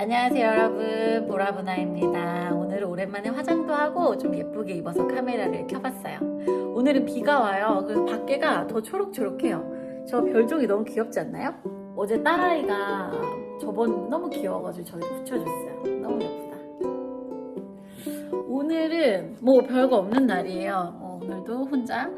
안녕하세요 여러분. 보라보나입니다. 오늘은 오랜만에 화장도 하고 좀 예쁘게 입어서 카메라를 켜봤어요. 오늘은 비가 와요. 그래서 밖에가 더 초록초록해요. 저 별종이 너무 귀엽지 않나요? 어제 딸아이가 저번 너무 귀여워가지고 저희 붙여줬어요. 너무 예쁘다. 오늘은 뭐 별거 없는 날이에요. 어, 오늘도 혼자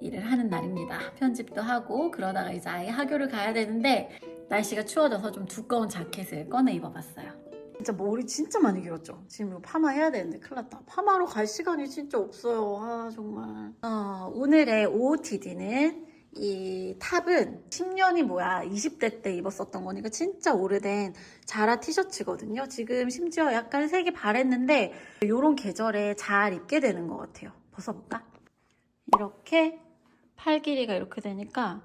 일을 하는 날입니다. 편집도 하고 그러다가 이제 아이 학교를 가야 되는데 날씨가 추워져서 좀 두꺼운 자켓을 꺼내 입어봤어요. 진짜 머리 진짜 많이 길었죠? 지금 이거 파마 해야 되는데 큰일 났다. 파마로 갈 시간이 진짜 없어요. 아, 정말. 어, 오늘의 OOTD는 이 탑은 10년이 뭐야 20대 때 입었었던 거니까 진짜 오래된 자라 티셔츠거든요. 지금 심지어 약간 색이 바랬는데 이런 계절에 잘 입게 되는 것 같아요. 벗어볼까? 이렇게 팔 길이가 이렇게 되니까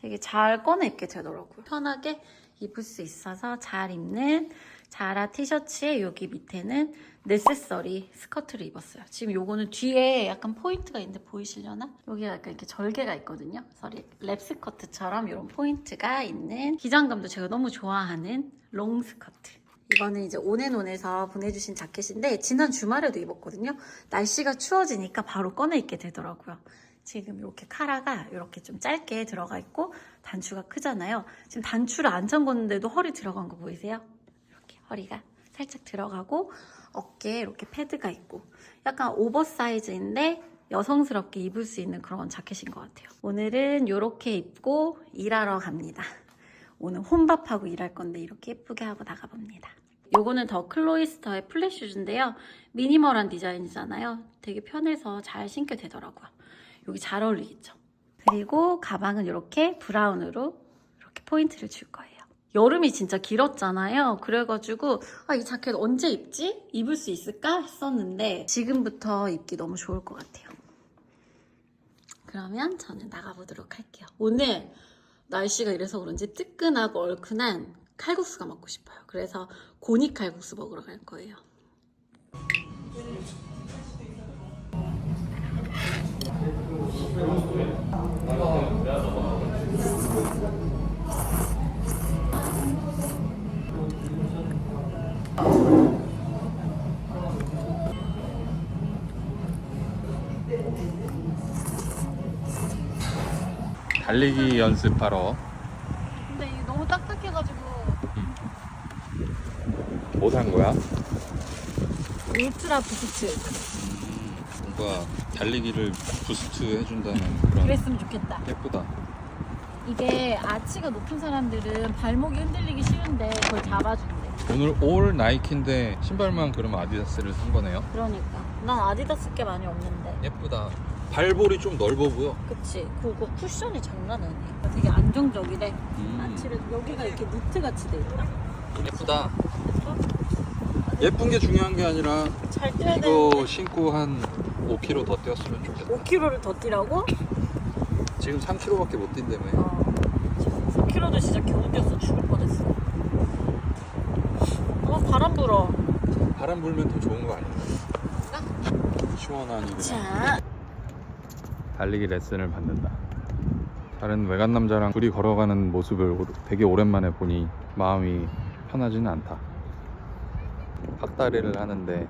되게 잘 꺼내 입게 되더라고요. 편하게 입을 수 있어서 잘 입는 자라 티셔츠에 여기 밑에는 네세서리 스커트를 입었어요. 지금 요거는 뒤에 약간 포인트가 있는데 보이시려나? 여기가 약간 이렇게 절개가 있거든요. 그래서 랩 스커트처럼 이런 포인트가 있는 기장감도 제가 너무 좋아하는 롱 스커트. 이거는 이제 온앤온에서 보내주신 자켓인데 지난 주말에도 입었거든요. 날씨가 추워지니까 바로 꺼내 입게 되더라고요. 지금 이렇게 카라가 이렇게 좀 짧게 들어가 있고 단추가 크잖아요. 지금 단추를 안 잠궜는데도 허리 들어간 거 보이세요? 이렇게 허리가 살짝 들어가고 어깨에 이렇게 패드가 있고 약간 오버사이즈인데 여성스럽게 입을 수 있는 그런 자켓인 것 같아요. 오늘은 이렇게 입고 일하러 갑니다. 오늘 혼밥하고 일할 건데 이렇게 예쁘게 하고 나가봅니다. 요거는 더 클로이스터의 플랫 슈즈인데요. 미니멀한 디자인이잖아요. 되게 편해서 잘 신게 되더라고요. 여기 잘 어울리겠죠? 그리고 가방은 이렇게 브라운으로 이렇게 포인트를 줄 거예요. 여름이 진짜 길었잖아요. 그래가지고 아, 이 자켓 언제 입지? 입을 수 있을까? 했었는데 지금부터 입기 너무 좋을 것 같아요. 그러면 저는 나가보도록 할게요. 오늘 날씨가 이래서 그런지 뜨끈하고 얼큰한 칼국수가 먹고 싶어요. 그래서 고니 칼국수 먹으러 갈 거예요. 달리기 연습하러 근데 이게 너무 딱딱해가지고 뭐 산 거야? 울트라 부스트 뭔가 달리기를 부스트 해준다는 그런 그랬으면 좋겠다. 예쁘다. 이게 아치가 높은 사람들은 발목이 흔들리기 쉬운데 그걸 잡아준대. 오늘 올 나이키인데 신발만 그러면 아디다스를 산 거네요. 그러니까 난 아디다스 게 많이 없는데. 예쁘다. 발볼이 좀 넓어 보여. 그치? 그거 쿠션이 장난 아니야. 되게 안정적이래. 음, 아치를 여기가 이렇게 니트 같이 돼 있다. 예쁘다. 예쁜 게 중요한 게 아니라 잘 뛰어야 이거 신고 한 5km 더 뛰었으면 좋겠다. 5km를 더 뛰라고? 지금 3km밖에 못 뛴다며. 어. 4km도 진짜 겨우 뛰었어. 죽을 뻔했어. 어 바람 불어. 바람 불면 더 좋은 거 아니야? 시원하니 그냥. 자. 달리기 레슨을 받는다. 다른 외간 남자랑 둘이 걸어가는 모습을 오- 되게 오랜만에 보니 마음이 편하지는 않다. hak다리를 하는데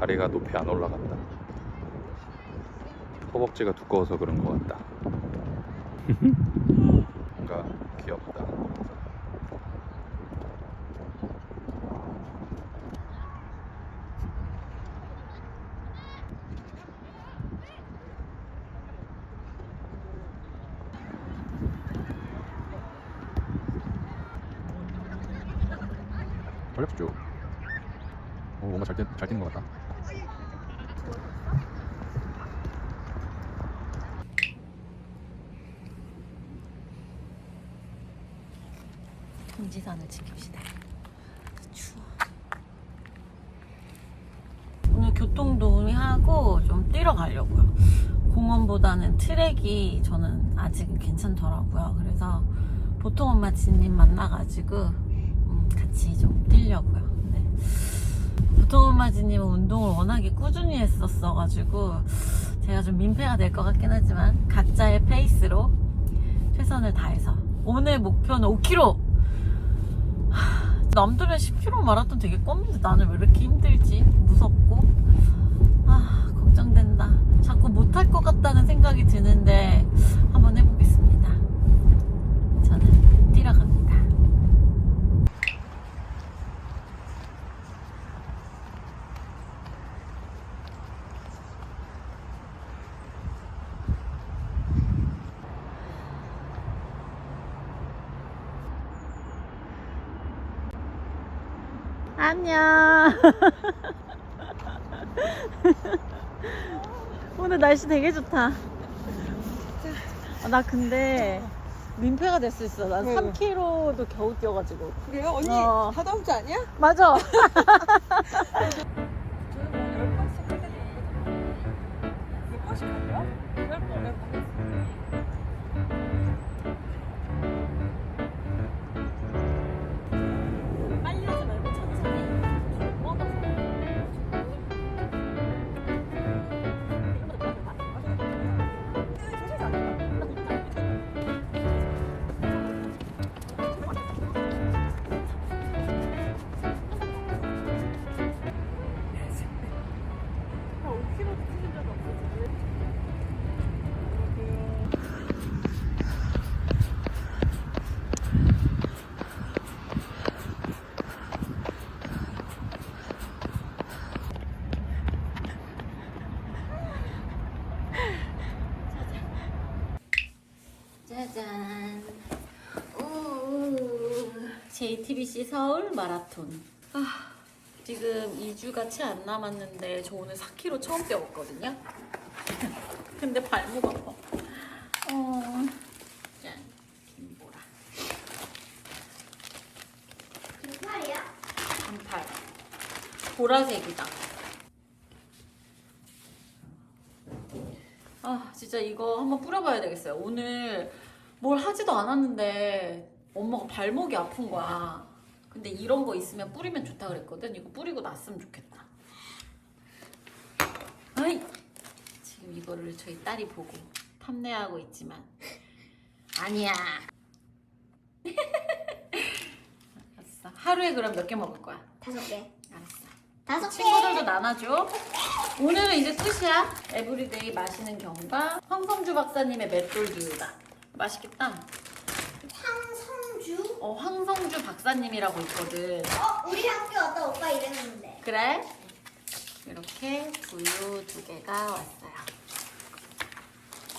다리가 높이 안 올라간다. 허벅지가 두꺼워서 그런 것 같다. 뭔가 귀엽다. 어렵죠. 오, 뭔가 잘, 뛰, 잘 뛰는 것 같다. 동지선을 지킵시다. 추워. 오늘 교통도우미하고 좀 뛰러 가려고요. 공원보다는 트랙이 저는 아직은 괜찮더라고요. 그래서 보통 엄마 지님 만나가지고 음, 같이 좀 뛰려고요. 네. 보통 엄마 지님은 운동을 워낙에 꾸준히 했었어가지고 제가 좀 민폐가 될 것 같긴 하지만 각자의 페이스로 최선을 다해서 오늘 목표는 5km 남들은 10km 마라톤 되게 껌는데 나는 왜 이렇게 힘들지? 무섭고 아 걱정된다. 자꾸 못할 것 같다는 생각이 드는데 한번 해보겠습니다. 저는 뛰러 갑니다. 안녕. 오늘 날씨 되게 좋다. 아, 나 근데 민폐가 될 수 있어. 난 왜, 왜? 3km도 겨우 뛰어가지고. 그래요? 언니 어. 다다음 주 아니야? 맞아. 뭐열 번씩 할 때도 몇 번씩? 열번 열 번. 짜잔. 우 JTBC 서울 마라톤. 아, 지금 2주가 채 안 남았는데 저 오늘 4km 처음 뛰어봤거든요. 근데 발목 아파. 어, 짠. 김보라. 빈팔이야? 반팔. 보라색이다. 아, 진짜 이거 한번 뿌려봐야 되겠어요. 오늘 뭘 하지도 않았는데 엄마가 발목이 아픈 거야. 근데 이런 거 있으면 뿌리면 좋다 그랬거든. 이거 뿌리고 났으면 좋겠다. 아이! 지금 이거를 저희 딸이 보고 탐내하고 있지만 아니야. 알았어. 하루에 그럼 몇 개 먹을 거야? 다섯 개. 알았어. 다섯 개. 친구들도 나눠줘. 오늘은 이제 끝이야. 에브리데이 마시는 경과 황성주 박사님의 맷돌 기우다. 맛있겠다. 황성주? 어, 황성주 박사님이라고 있거든. 어, 우리 학교 왔다 오빠 이랬는데. 그래? 이렇게 두유 두 개가 왔어요.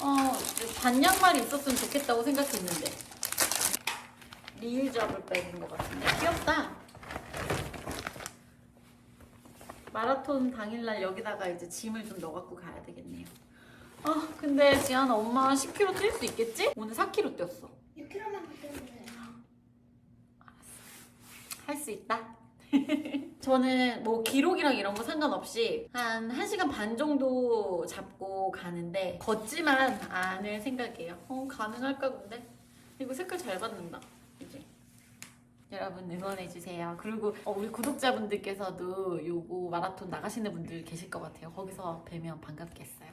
어, 반양말이 있었으면 좋겠다고 생각했는데. 리유저블 백인 것 같은데. 귀엽다. 마라톤 당일날 여기다가 이제 짐을 좀 넣어갖고 가야 되겠네요. 아, 근데 지안 엄마 10km 뛸 수 있겠지? 오늘 4km 뛰었어. 6kg만 바뀌었는데. 할 수 있다. 저는 뭐 기록이랑 이런 거 상관없이 한 1시간 반 정도 잡고 가는데 걷지만 않을 생각이에요. 어, 가능할까 근데? 이거 색깔 잘 받는다. 이제. 여러분 응원해주세요. 그리고 어, 우리 구독자분들께서도 요거 마라톤 나가시는 분들 계실 것 같아요. 거기서 뵈면 반갑겠어요.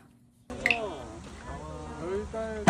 별달